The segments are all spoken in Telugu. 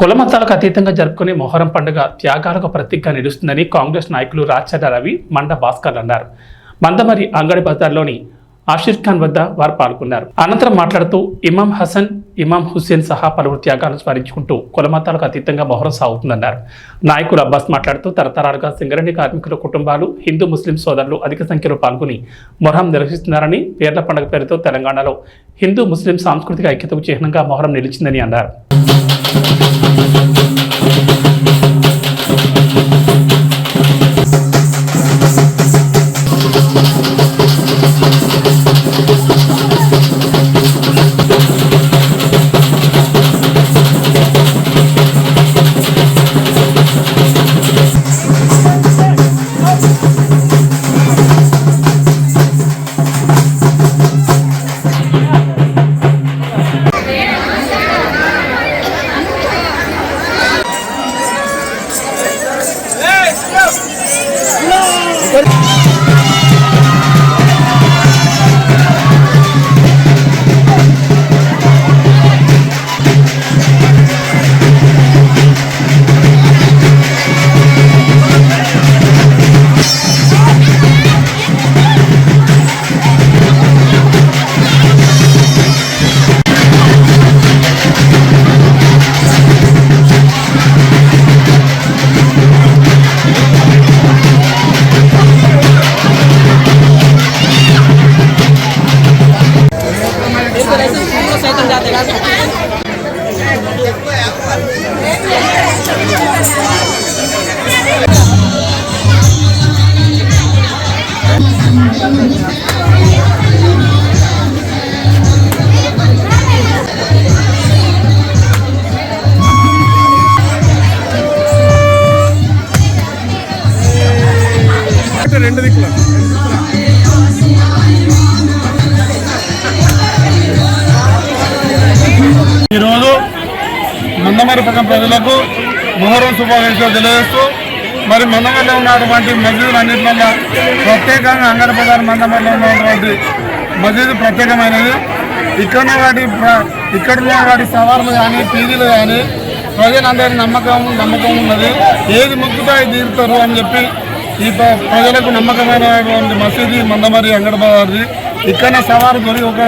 కులమతాలకు అతీతంగా జరుపుకునే మొహరం పండుగ త్యాగాలకు ప్రతీకగా నిలుస్తుందని కాంగ్రెస్ నాయకులు రాచర్ల రవి మండ భాస్కర్ అన్నారు. మందమరి అంగడి బజార్లోని ఆషిర్ ఖాన్ వద్ద వారు పాల్గొన్నారు. అనంతరం మాట్లాడుతూ ఇమాం హసన్ ఇమాం హుస్సేన్ సహా పలువురు త్యాగాలను స్మరించుకుంటూ కులమతాలకు అతీతంగా మొహరం సాగుతుందన్నారు. నాయకులు అబ్బాస్ మాట్లాడుతూ తరతరాలుగా సింగరణి కార్మికుల కుటుంబాలు హిందూ ముస్లిం సోదరులు అధిక సంఖ్యలో పాల్గొని మొహరం నిర్వహిస్తున్నారని పేర్ల పండుగ పేరుతో తెలంగాణలో హిందూ ముస్లిం సాంస్కృతిక ఐక్యతకు చిహ్నంగా మొహరం నిలిచిందని అన్నారు. Thank you. రెండు దిక్కుల. ఈరోజు మందమరి ప్రజలకు మొహరం శుభాకాంక్షలు తెలియజేస్తూ మరి మందమరిలో ఉన్నటువంటి మసీదులు అన్నింటిలో ప్రత్యేకంగా అంగడి మందమరిలో ఉన్నటువంటి మసీదు ప్రత్యేకమైనది. ఇక్కడ వాటి ఇక్కడ ఉన్న వాటి సవార్లు కానీ పీజీలు కానీ ప్రజలందరి నమ్మకం నమ్మకం ఉన్నది. ఏది ముక్కుతాయి తీరుతారు అని చెప్పి ఈ ప్రజలకు నమ్మకమైనటువంటి మసీదు మందమరి అంగడి ఇక్కడ సవారు దొరి ఒక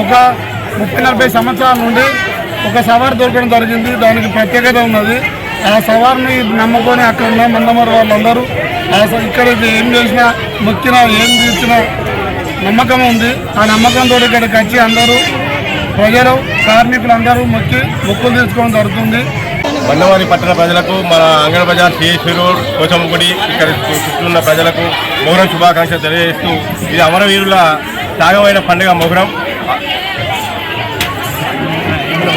ఒక ముప్పై నలభై సంవత్సరాల నుండి ఒక సవారు దొరకడం జరిగింది. దానికి ప్రత్యేకత ఉన్నది. ఆ సవార్ని నమ్ముకొని అక్కడ ఉన్న మందమరి వాళ్ళందరూ ఆ స- ఇక్కడ ఏం చేసినా మొక్కినా ఏం తీర్చినా నమ్మకం ఉంది. ఆ నమ్మకంతో ఇక్కడికి వచ్చి అందరూ ప్రజలు కార్మికులు అందరూ మొక్కి మొక్కులు తీర్చుకోవడం జరుగుతుంది. బండవారి పట్టణ ప్రజలకు మన అంగడి బజార్ సిఎస్సీ రోడ్ కోచమ్మ గుడి ఇక్కడ చుట్టూ ఉన్న ప్రజలకు మొహరం శుభాకాంక్షలు తెలియజేస్తూ ఇది అమరవీరుల త్యాగమైన పండుగ మొహరం.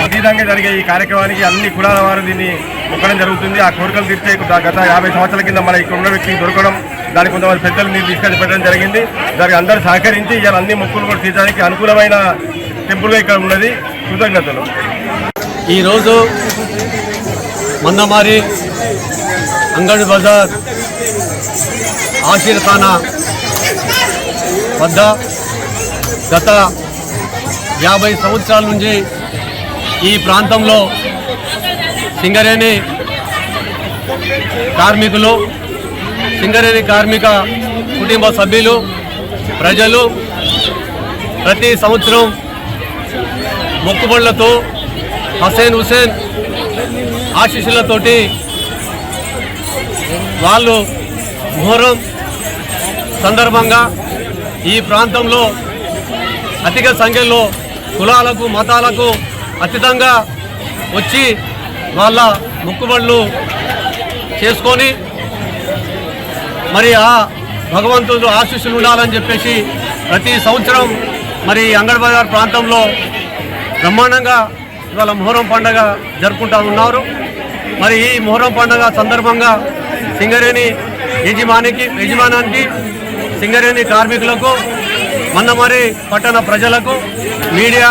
అతీతంగా జరిగే ఈ కార్యక్రమానికి అన్ని కులాల వారు దీన్ని మొక్కడం జరుగుతుంది. ఆ కోరికలు తీర్చే గత యాభై సంవత్సరాల కింద మన ఇక్కడ ఉన్న వ్యక్తికి దొరకడం దానికి కొంతమంది పెద్దలు నీరు తీసుకొని పెట్టడం జరిగింది. దానికి అందరూ సహకరించి ఇవాళ అన్ని మొక్కులు కూడా తీర్చడానికి అనుకూలమైన టెంపుల్గా ఇక్కడ ఉన్నది. కృతజ్ఞతలు. ఈరోజు మందమారి అంగడి బజార్ ఆషీర్ఖానా వద్ద గత యాభై సంవత్సరాల నుంచి ఈ ప్రాంతంలో సింగరేణి కార్మికులు సింగరేణి కార్మిక కుటుంబ సభ్యులు ప్రజలు ప్రతి సంవత్సరం మొక్కుబళ్ళతో హసేన్ హుసేన్ ఆశీస్సులతోటి వాళ్ళు మొహరం సందర్భంగా ఈ ప్రాంతంలో అధిక సంఖ్యలో కులాలకు మతాలకు అతీతంగా వచ్చి వాళ్ళ ముక్కుబళ్ళు చేసుకొని మరి ఆ భగవంతుడు ఆశీస్సులు ఉండాలని చెప్పేసి ప్రతి సంవత్సరం మరి అంగడ్బజార్ ప్రాంతంలో బ్రహ్మాండంగా ఇవాళ మొహరం పండగ జరుపుకుంటా ఉన్నారు. మరి ఈ మొహరం పండుగ సందర్భంగా సింగరేణి యజమానికి యజమానానికి సింగరేణి కార్మికులకు మన్నమరి పట్టణ ప్రజలకు మీడియా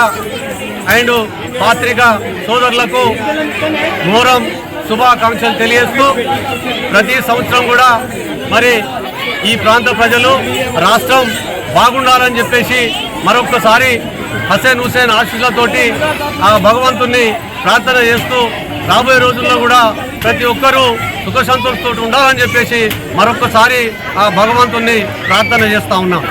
అండ్ పాత్రిక సోదరులకు మొహరం శుభాకాంక్షలు తెలియజేస్తూ ప్రతి సంవత్సరం కూడా మరి ఈ ప్రాంత ప్రజలు రాష్ట్రం బాగుండాలని చెప్పేసి మరొకసారి హసేన్ హుసేన్ ఆశీస్సులతోటి ఆ భగవంతుణ్ణి ప్రార్థన చేస్తూ రాబోయే రోజుల్లో కూడా ప్రతి ఒక్కరూ సుఖ సంతోషంతో ఉండాలని చెప్పేసి మరొకసారి ఆ భగవంతుణ్ణి ప్రార్థన చేస్తూ ఉన్నాం.